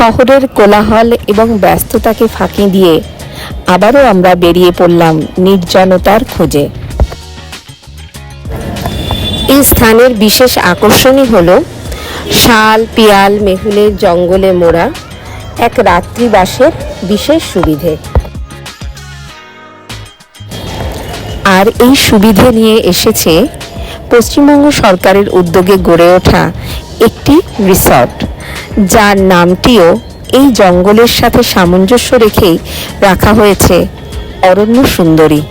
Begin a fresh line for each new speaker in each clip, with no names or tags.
শহরের কোলাহল এবং ব্যস্ততাকে ফাঁকি দিয়ে আবারও আমরা বেরিয়ে পড়লাম নির্জনতার খোঁজে। এই স্থানের বিশেষ আকর্ষণই হল শাল, পিয়াল মেহুলের জঙ্গলে মোড়া, এক রাত্রিবাসের বিশেষ সুবিধে। আর এই সুবিধে নিয়ে এসেছে পশ্চিমবঙ্গ সরকারের উদ্যোগে গড়ে ওঠা একটি রিসর্ট যার নামটিও এই জঙ্গলের সাথে সামঞ্জস্য রেখেই রাখা হয়েছে অরণ্য সুন্দরী।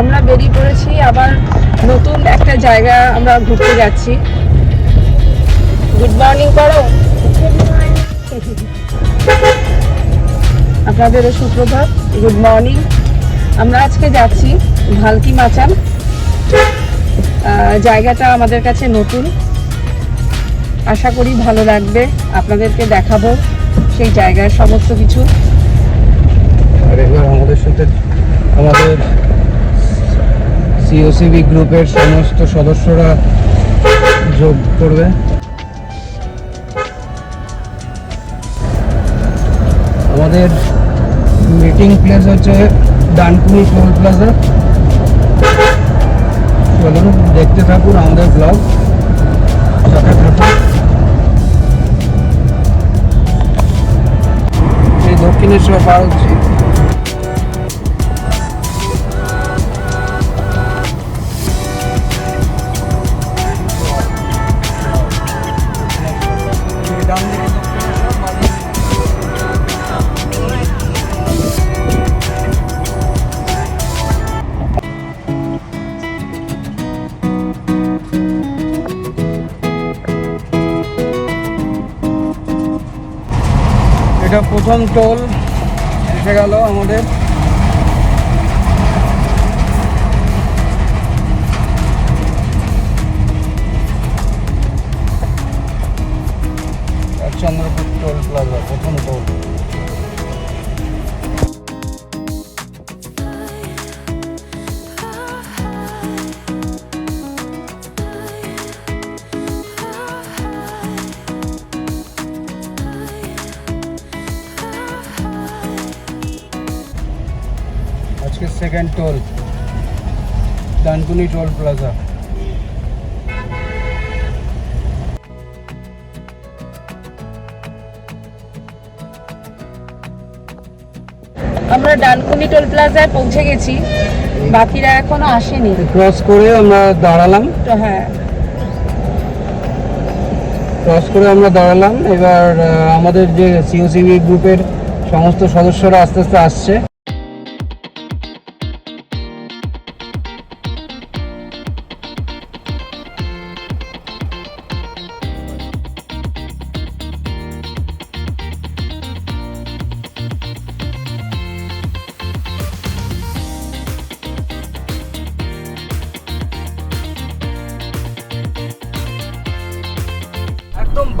আমরা বেরিয়ে পড়েছি, আবার নতুন একটা জায়গা আমরা ঘুরতে যাচ্ছি। গুড মর্নিং করো। আপনাদেরও সুপ্রভাত। গুড মর্নিং আমরা আজকে যাচ্ছি ভালকি মাচান। জায়গাটা আমাদের কাছে নতুন। আশা করি ভালো লাগবে। আপনাদেরকে দেখাবো সেই জায়গার সমস্ত কিছু।
আমাদের সাথে আমাদের সিওসিবি গ্রুপের সমস্ত সদস্যরা যোগ করবে। আমাদের মিটিং প্লেস হচ্ছে ডানকুনি টোল প্লাজা চলুন, দেখতে থাকুন আমাদের ব্লগ সাথে থাকুন। এই দক্ষিণেশ্বর পার এটা প্রথম টোল এসে গেল আমাদের। চন্দ্রপুর টোল প্লাজা প্রথম টোল। আজকে second toll Dankuni toll plaza
আমরা ডানকুনি টোল প্লাজায় পৌঁছে গেছি। বাকিরা এখনও আসেনি।
ক্রস করে আমরা দাঁড়ালাম।
হ্যাঁ।
ক্রস করে আমরা দাঁড়ালাম। এবার আমাদের যে সিওসিবি গ্রুপের সমস্ত সদস্যরা আস্তে আস্তে আসছে।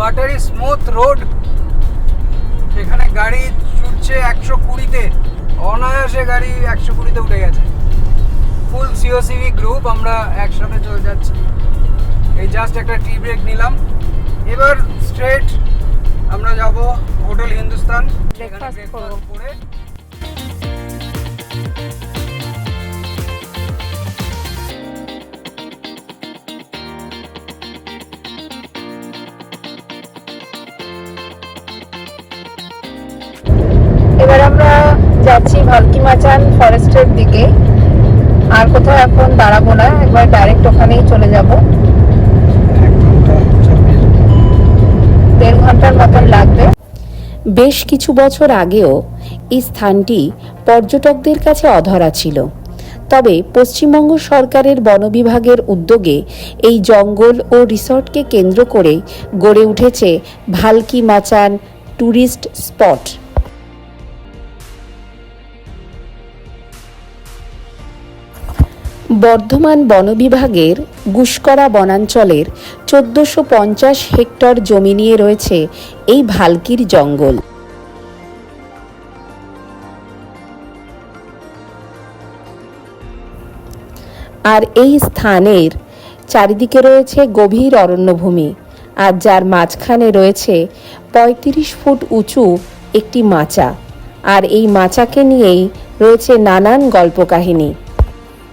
বাটারি স্মুথ রোড এখানে গাড়ি ছুটছে একশো কুড়িতে। অনায়াসে গাড়ি একশো কুড়িতে উঠে গেছে। ফুল সিওসিভি গ্রুপ আমরা একসাথে চলে যাচ্ছি। এই জাস্ট একটা টি ব্রেক নিলাম। এবার স্ট্রেট আমরা যাব হোটেল হিন্দুস্তান
করব।
করে
যাচ্ছি ভালকি মাচান ফরেস্টের দিকে। আর কোথাও এখন দাঁড়াবো না, একবার ডাইরেক্ট ওখানেই চলে যাব। দেড় ঘণ্টার মতন লাগবে।
বেশ কিছু বছর আগেও এই স্থানটি পর্যটকদের কাছে অধরা ছিল। তবে পশ্চিমবঙ্গ সরকারের বন বিভাগের উদ্যোগে এই জঙ্গল ও রিসর্টকে কেন্দ্র করে গড়ে উঠেছে ভালকি মাচান ট্যুরিস্ট স্পট। বর্ধমান বন বিভাগের গুসকরা বনাঞ্চলের চোদ্দোশো পঞ্চাশ হেক্টর জমি নিয়ে রয়েছে এই ভালকির জঙ্গল। আর এই স্থানের চারিদিকে রয়েছে গভীর অরণ্যভূমি আর যার মাঝখানে রয়েছে পঁয়ত্রিশ ফুট উঁচু একটি মাচা। আর এই মাচাকে নিয়েই রয়েছে নানান গল্প কাহিনী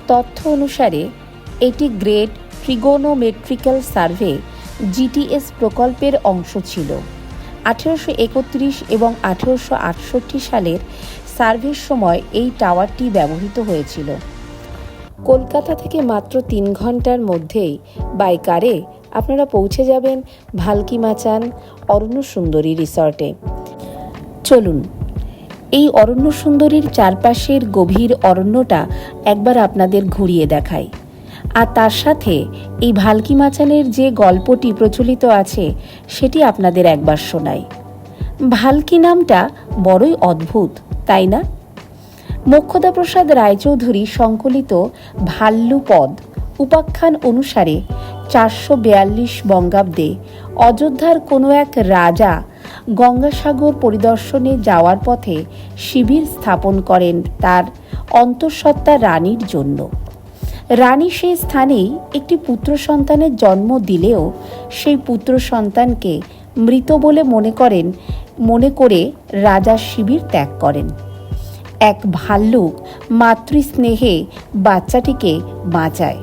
তথ্য অনুসারে, এটি গ্রেট ট্রিগোনোমেট্রিক্যাল সার্ভে জিটিএস প্রকল্পের অংশ ছিল। আঠেরোশো একত্রিশ এবং আঠেরোশো আটষট্টি সালের সার্ভের সময় এই টাওয়ারটি ব্যবহৃত হয়েছিল। কলকাতা থেকে মাত্র তিন ঘণ্টার মধ্যেই বাই কারে আপনারা পৌঁছে যাবেন ভালকি মাচান অরণ্য সুন্দরী রিসর্টে চলুন এই অরণ্য সুন্দরীর চারপাশের গভীর অরণ্যটা একবার আপনাদের ঘুরিয়ে দেখাই। আর তার সাথে এই ভালকি মাচানের যে গল্পটি প্রচলিত আছে, সেটি আপনাদের একবার শোনাই। ভালকি নামটা বড়ই অদ্ভুত, তাই না? মোক্ষদা প্রসাদ রায়চৌধুরী সংকলিত ভাল্লুপদ উপাখ্যান অনুসারে চারশো বিয়াল্লিশ বঙ্গাব্দে অযোধ্যার কোনো এক রাজা গঙ্গাসাগর পরিদর্শনে যাওয়ার পথে শিবির স্থাপন করেন তার অন্তঃসত্ত্বা রানীর জন্য। রানী সেই স্থানেই একটি পুত্র সন্তানের জন্ম দিলেও সেই পুত্র সন্তানকে মৃত বলে মনে করেন, মনে করে রাজা শিবির ত্যাগ করেন। এক ভাল্লুক মাতৃস্নেহে বাচ্চাটিকে বাঁচায়।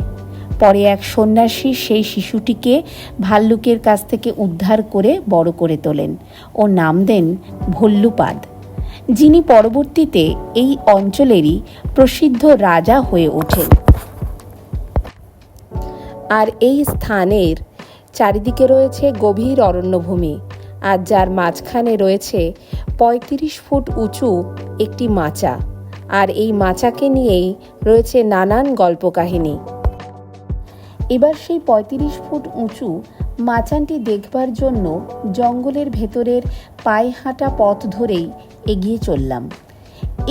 পরে এক সন্ন্যাসী সেই শিশুটিকে ভাল্লুকের কাছ থেকে উদ্ধার করে বড় করে তোলেন ও নাম দেন ভল্লুপাদ। যিনি পরবর্তীতে এই অঞ্চলেরই প্রসিদ্ধ রাজা হয়ে ওঠেন। আর এই স্থানের চারিদিকে রয়েছে গভীর অরণ্যভূমি আর যার মাঝখানে রয়েছে পঁয়ত্রিশ ফুট উঁচু একটি মাচা। আর এই মাচাকে নিয়েই রয়েছে নানান গল্প কাহিনী এবার সেই পঁয়ত্রিশ ফুট উঁচু মাচানটি দেখবার জন্য জঙ্গলের ভেতরের পায়ে হাঁটা পথ ধরেই এগিয়ে চললাম।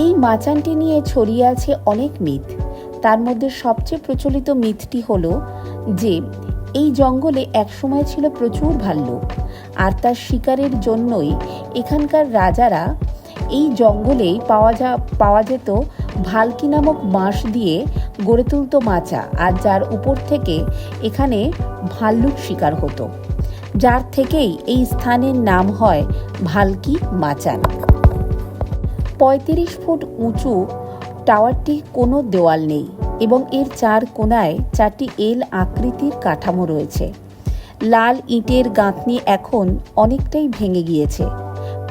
এই মাচানটি নিয়ে ছড়িয়ে আছে অনেক মিথ। তার মধ্যে সবচেয়ে প্রচলিত মিথটি হল যে, এই জঙ্গলে একসময় ছিল প্রচুর ভাল্লুক, আর তার শিকারের জন্যই এখানকার রাজারা এই জঙ্গলেই পাওয়া যা, পাওয়া যেত ভালকি নামক বাঁশ দিয়ে গড়ে তুলত মাচা আর যার উপর থেকে এখানে ভাল্লুক শিকার হতো। যার থেকেই এই স্থানের নাম হয় ভালকি মাচান পঁয়ত্রিশ ফুট উঁচু টাওয়ারটি কোনো দেওয়াল নেই এবং এর চার কোনায় চারটি এল আকৃতির কাঠামো রয়েছে। লাল ইটের গাঁথনি এখন অনেকটাই ভেঙে গিয়েছে।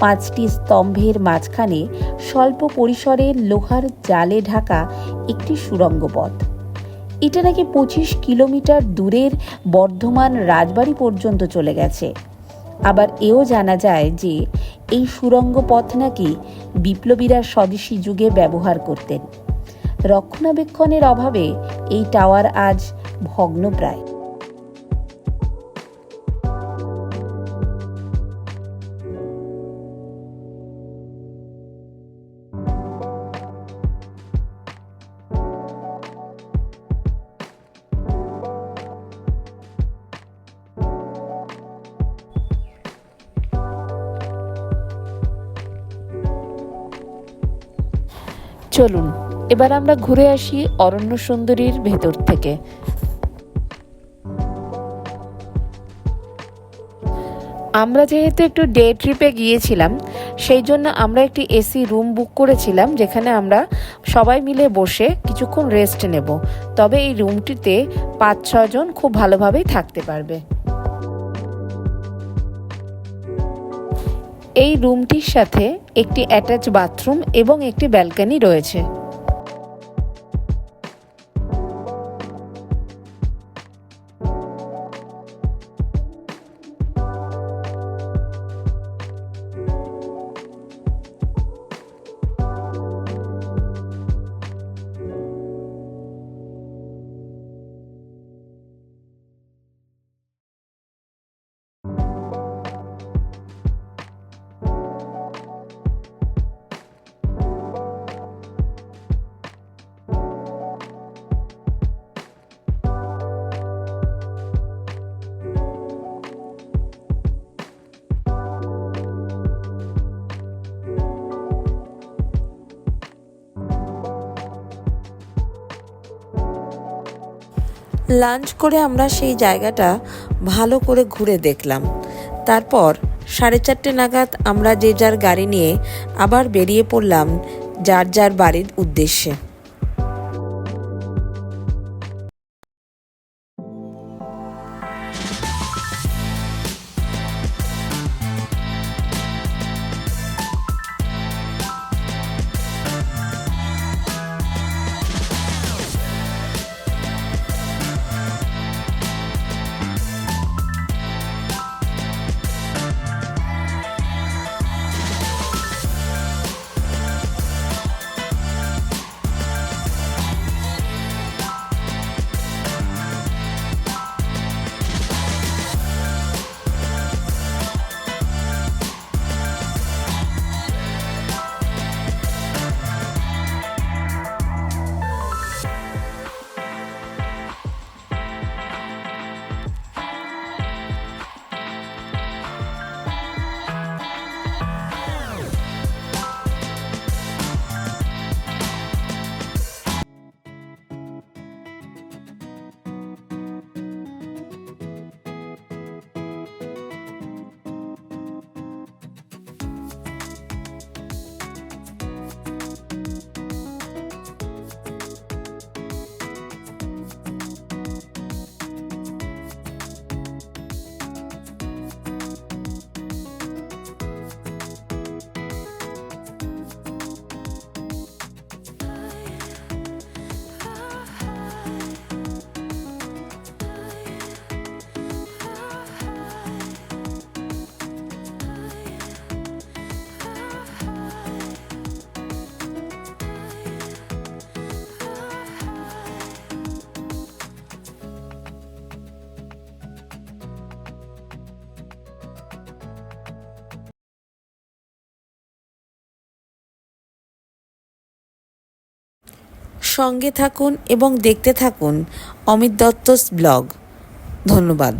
পাঁচটি স্তম্ভের মাঝখানে স্বল্প পরিসরে লোহার জালে ঢাকা একটি সুড়ঙ্গ পথ। এটা নাকি পঁচিশ কিলোমিটার দূরের বর্ধমান রাজবাড়ি পর্যন্ত চলে গেছে। আবার এও জানা যায় যে এই সুড়ঙ্গ পথ নাকি বিপ্লবীরা স্বদেশী যুগে ব্যবহার করতেন। রক্ষণাবেক্ষণের অভাবে এই টাওয়ার আজ ভগ্নপ্রায়। চলুন, এবার আমরা ঘুরে আসি অরণ্য সুন্দরীর ভেতর থেকে। আমরা যেহেতু একটু ডে ট্রিপে গিয়েছিলাম, সেই জন্য আমরা একটি এসি রুম বুক করেছিলাম, যেখানে আমরা সবাই মিলে বসে কিছুক্ষণ রেস্ট নেব। তবে এই রুমটিতে পাঁচ ছজন খুব ভালোভাবেই থাকতে পারবে। এই রুমটির সাথে একটি অ্যাটাচ বাথরুম এবং একটি ব্যালকানি রয়েছে। লাঞ্চ করে আমরা সেই জায়গাটা ভালো করে ঘুরে দেখলাম। তারপর সাড়ে চারটে নাগাদ আমরা যে যার গাড়ি নিয়ে আবার বেরিয়ে পড়লাম যার যার বাড়ির উদ্দেশ্যে। সঙ্গে থাকুন এবং দেখতে থাকুন অমিত দত্তস ব্লগ ধন্যবাদ।